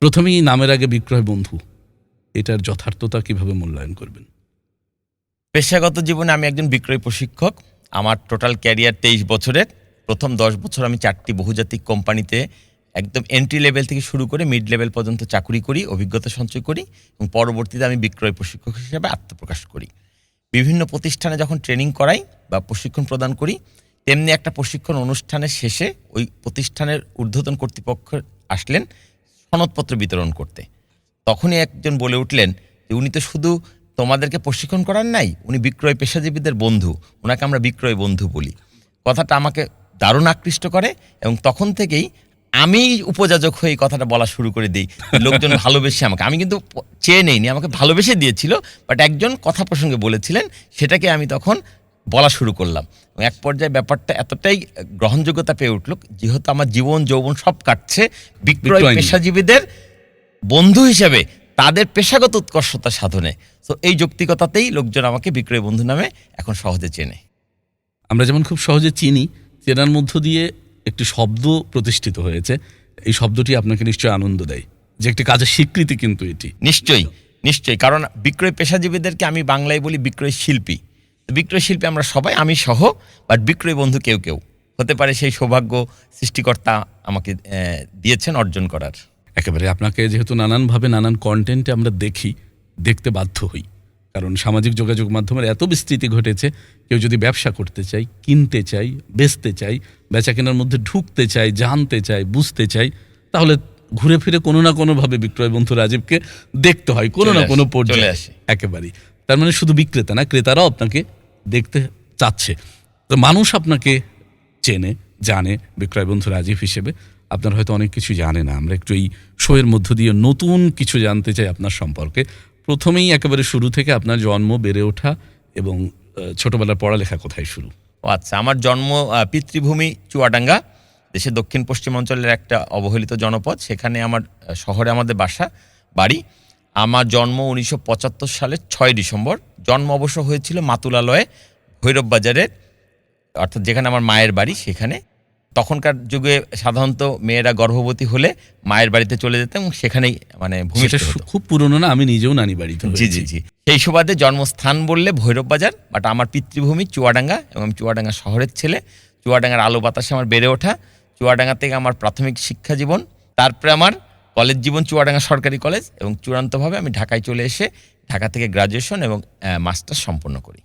প্রথমেই নামের আগে বিক্রয় বন্ধু। এটার যথার্থতা কীভাবে মূল্যায়ন করবেন? পেশাগত জীবনে আমি একজন বিক্রয় প্রশিক্ষক। আমার টোটাল ক্যারিয়ার তেইশ বছরের। প্রথম দশ বছর আমি চারটি বহুজাতিক কোম্পানিতে একদম এন্ট্রি লেভেল থেকে শুরু করে মিড লেভেল পর্যন্ত চাকুরি করি, অভিজ্ঞতা সঞ্চয় করি এবং পরবর্তীতে আমি বিক্রয় প্রশিক্ষক হিসেবে আত্মপ্রকাশ করি। বিভিন্ন প্রতিষ্ঠানে যখন ট্রেনিং করাই বা প্রশিক্ষণ প্রদান করি, তেমনি একটা প্রশিক্ষণ অনুষ্ঠানের শেষে ওই প্রতিষ্ঠানের ঊর্ধ্বতন কর্তৃপক্ষ আসলেন। সনদপত্র বিতরণ করতে। তখনই একজন বলে উঠলেন যে উনি তো শুধু তোমাদেরকে প্রশিক্ষণ করার নাই উনি বিক্রয় পেশাজীবীদের বন্ধু ওনাকে আমরা বিক্রয় বন্ধু বলি। কথাটা আমাকে দারুণ আকৃষ্ট করে এবং তখন থেকেই আমি উপযাজক হয়ে কথাটা বলা শুরু করে দিই। লোকজন ভালোবেসে আমাকে আমি কিন্তু চেয়ে নেইনি আমাকে ভালোবেসে দিয়েছিল বাট একজন কথা প্রসঙ্গে বলেছিলেন সেটাকে আমি তখন বলা শুরু করলাম। এবং এক পর্যায়ে ব্যাপারটা এতটাই গ্রহণযোগ্যতা পেয়ে উঠল যেহেতু আমার জীবন যৌবন সব কাটছে বিক্রয় পেশাজীবীদের বন্ধু হিসেবে তাদের পেশাগত উৎকর্ষতা সাধনে। তো এই যৌক্তিকতাতেই লোকজন আমাকে বিক্রয় বন্ধু নামে এখন সহজে চেনে। আমরা যেমন খুব সহজে চিনি চেনার মধ্য দিয়ে একটি শব্দ প্রতিষ্ঠিত হয়েছে। এই শব্দটি আপনাকে নিশ্চয়ই আনন্দ দেয় যে একটি কাজের স্বীকৃতি কিন্তু এটি। নিশ্চয়ই নিশ্চয়ই। কারণ বিক্রয় পেশাজীবীদেরকে আমি বাংলায় বলি বিক্রয় শিল্পী। বিক্রয় শিল্পী আমরা সবাই আমি সহ বাট বিক্রয় বন্ধু কেউ কেউ। হতে পারে সেই সৌভাগ্য সৃষ্টিকর্তা আমাকে দিয়েছেন অর্জন করার। একেবারে আপনাকে যেহেতু নানানভাবে নানান কন্টেন্টে আমরা দেখি দেখতে বাধ্য হই। কারণ সামাজিক যোগাযোগ মাধ্যমের এত বিস্তৃতি ঘটেছে কেউ যদি ব্যবসা করতে চাই কিনতে চাই বেচতে চাই বেচা কেনার মধ্যে ঢুকতে চাই জানতে চাই বুঝতে চাই তাহলে ঘুরে ফিরে কোনো না কোনোভাবে বিক্রয় বন্ধু রাজীবকে দেখতে হয় কোনো না কোনো পর্যায়ে। আসে। একেবারেই। তার মানে শুধু বিক্রেতা না ক্রেতারাও আপনাকে দেখতে চাচ্ছে। তো মানুষ আপনাকে চেনে, জানে, বিক্রয় বন্ধু রাজীব হিসেবে। আপনার হয়তো অনেক কিছু জানে না। আমরা একটু এই শোয়ের মধ্য দিয়ে নতুন কিছু জানতে চাই আপনার সম্পর্কে। প্রথমেই একেবারে শুরু থেকে আপনার জন্ম, বেড়ে ওঠা এবং ছোটবেলার পড়ালেখা কোথায় শুরু? ও আচ্ছা আমার জন্ম পিতৃভূমি চুয়াডাঙ্গা, দেশের দক্ষিণ পশ্চিমাঞ্চলের একটা অবহেলিত জনপদ। সেখানে আমার শহরে আমাদের বাসা, বাড়ি। আমার জন্ম উনিশশো পঁচাত্তর সালের ছয় ডিসেম্বর। জন্ম অবশ্য হয়েছিল মাতুলালয়ে ভৈরব বাজারের অর্থাৎ যেখানে আমার মায়ের বাড়ি সেখানে। তখনকার যুগে সাধারণত মেয়েরা গর্ভবতী হলে মায়ের বাড়িতে চলে যেতাম এবং সেখানেই মানে। সু- খুব পুরনো না আমি নিজেও নানি বাড়িতে জি জি জি। সেই সুবাদে জন্মস্থান বললে ভৈরব বাজার বাট আমার পিতৃভূমি চুয়াডাঙ্গা এবং চুয়াডাঙ্গা শহরের ছেলে। চুয়াডাঙ্গার আলো বাতাসে আমার বেড়ে ওঠা চুয়াডাঙ্গা থেকে আমার প্রাথমিক শিক্ষা জীবন তারপরে আমার কলেজ জীবন চুয়াডাঙ্গা সরকারি কলেজ এবং চূড়ান্তভাবে আমি ঢাকায় চলে এসে ঢাকা থেকে গ্রাজুয়েশন এবং মাস্টার্স সম্পন্ন করি।